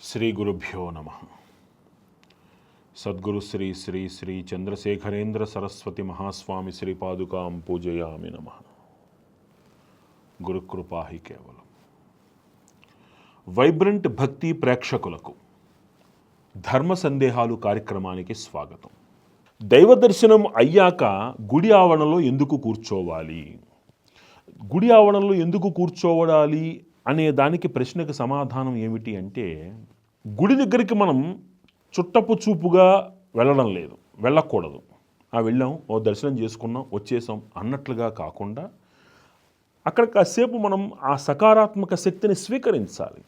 శ్రీ గురుభ్యో నమ. సద్గురు శ్రీ శ్రీ శ్రీ చంద్రశేఖరేంద్ర సరస్వతి మహాస్వామి శ్రీ పాదుకాం పూజయామి నమ. గురుకృపాహి కేవలం. వైబ్రెంట్ భక్తి ప్రేక్షకులకు ధర్మ సందేహాలు కార్యక్రమానికి స్వాగతం. దైవ దర్శనం అయ్యాక గుడి ఆవరణలో ఎందుకు కూర్చోవాలి? గుడి ఆవరణలో ఎందుకు కూర్చోవడాలి? అనే దానికి ప్రశ్నకు సమాధానం ఏమిటి అంటే గుడి దగ్గరికి మనం చుట్టపు చూపుగా వెళ్ళడం లేదు వెళ్ళకూడదు. ఆ వెళ్ళాం ఓ దర్శనం చేసుకున్నాం వచ్చేసాం అన్నట్లుగా కాకుండా అక్కడ కాసేపు మనం ఆ సకారాత్మక శక్తిని స్వీకరించాలి.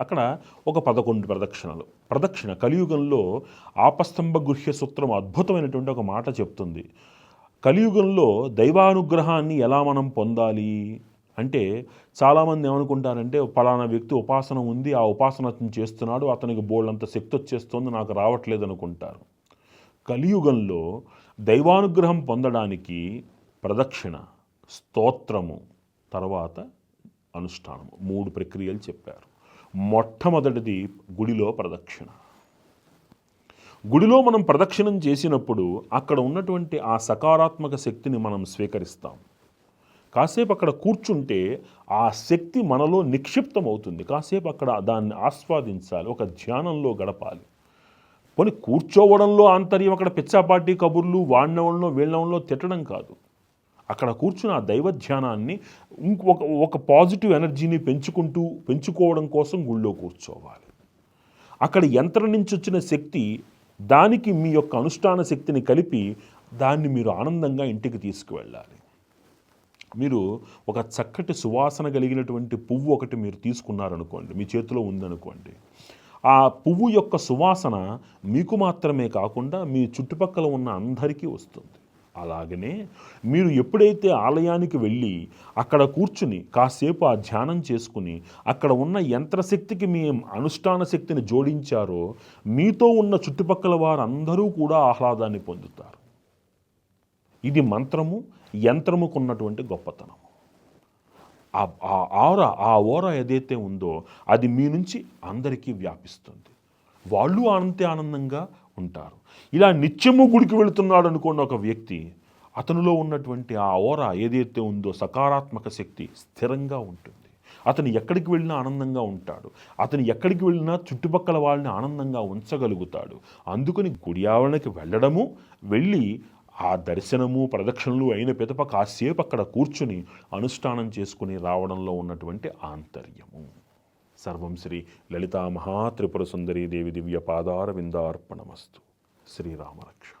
అక్కడ ఒక పదకొండు ప్రదక్షిణలు. ప్రదక్షిణ కలియుగంలో ఆపస్తంభ గుహ్య సూత్రం అద్భుతమైనటువంటి ఒక మాట చెప్తుంది. కలియుగంలో దైవానుగ్రహాన్ని ఎలా మనం పొందాలి? అంటే చాలామంది ఏమనుకుంటారంటే పలానా వ్యక్తి ఉపాసన ఉంది ఆ ఉపాసన అతను చేస్తున్నాడు అతనికి బోళ్ళంత శక్తి వచ్చేస్తుంది నాకు రావట్లేదు అనుకుంటారు కలియుగంలో దైవానుగ్రహం పొందడానికి ప్రదక్షిణ స్తోత్రము తర్వాత అనుష్ఠానము మూడు ప్రక్రియలు చెప్పారు. మొట్టమొదటిది గుడిలో ప్రదక్షిణ. గుడిలో మనం ప్రదక్షిణం చేసినప్పుడు అక్కడ ఉన్నటువంటి ఆ సకారాత్మక శక్తిని మనం స్వీకరిస్తాం. కాసేపు అక్కడ కూర్చుంటే ఆ శక్తి మనలో నిక్షిప్తం అవుతుంది కాసేపు అక్కడ దాన్ని ఆస్వాదించాలి ఒక ధ్యానంలో గడపాలి. పోనీ కూర్చోవడంలో ఆంతర్యం అక్కడ పిచ్చాపాటి కబుర్లు వాడినవడంలో వీళ్ళవడంలో తిట్టడం కాదు. అక్కడ కూర్చుని ఆ దైవ ధ్యానాన్ని ఇంకొక ఒక పాజిటివ్ ఎనర్జీని పెంచుకుంటూ పెంచుకోవడం కోసం గుళ్ళో కూర్చోవాలి. అక్కడ యంత్రం నుంచి వచ్చిన శక్తి దానికి మీ యొక్క అనుష్ఠాన శక్తిని కలిపి దాన్ని మీరు ఆనందంగా ఇంటికి తీసుకువెళ్ళాలి. మీరు ఒక చక్కటి సువాసన కలిగినటువంటి పువ్వు ఒకటి మీరు తీసుకున్నారనుకోండి మీ చేతిలో ఉందనుకోండి ఆ పువ్వు యొక్క సువాసన మీకు మాత్రమే కాకుండా మీ చుట్టుపక్కల ఉన్న అందరికీ వస్తుంది. అలాగనే మీరు ఎప్పుడైతే ఆలయానికి వెళ్ళి అక్కడ కూర్చుని కాసేపు ఆ ధ్యానం చేసుకుని అక్కడ ఉన్న యంత్రశక్తికి మీ అనుష్ఠాన శక్తిని జోడించారో మీతో ఉన్న చుట్టుపక్కల వారందరూ కూడా ఆహ్లాదాన్ని పొందుతారు. ఇది మంత్రము యంత్రముకున్నటువంటి గొప్పతనము. ఆ ఆ ఆర ఆ ఓర ఏదైతే ఉందో అది మీ నుంచి అందరికీ వ్యాపిస్తుంది. వాళ్ళు అంతే ఆనందంగా ఉంటారు. ఇలా నిత్యము గుడికి వెళుతున్నాడు అనుకోండి ఒక వ్యక్తి అతనిలో ఉన్నటువంటి ఆ ఓర ఏదైతే ఉందో సకారాత్మక శక్తి స్థిరంగా ఉంటుంది. అతను ఎక్కడికి వెళ్ళినా ఆనందంగా ఉంటాడు. అతను ఎక్కడికి వెళ్ళినా చుట్టుపక్కల వాళ్ళని ఆనందంగా ఉంచగలుగుతాడు. అందుకని గుడి ఆవరణకి వెళ్ళడము వెళ్ళి ఆ దర్శనము ప్రదక్షిణలు అయిన పిదప కాసేపు అక్కడ కూర్చుని అనుష్ఠానం చేసుకుని రావడంలో ఉన్నటువంటి ఆంతర్యము. సర్వం శ్రీ లలితా మహాత్రిపుర సుందరీ దేవి దివ్య పాదార విందార్పణమస్తు. శ్రీరామరక్ష.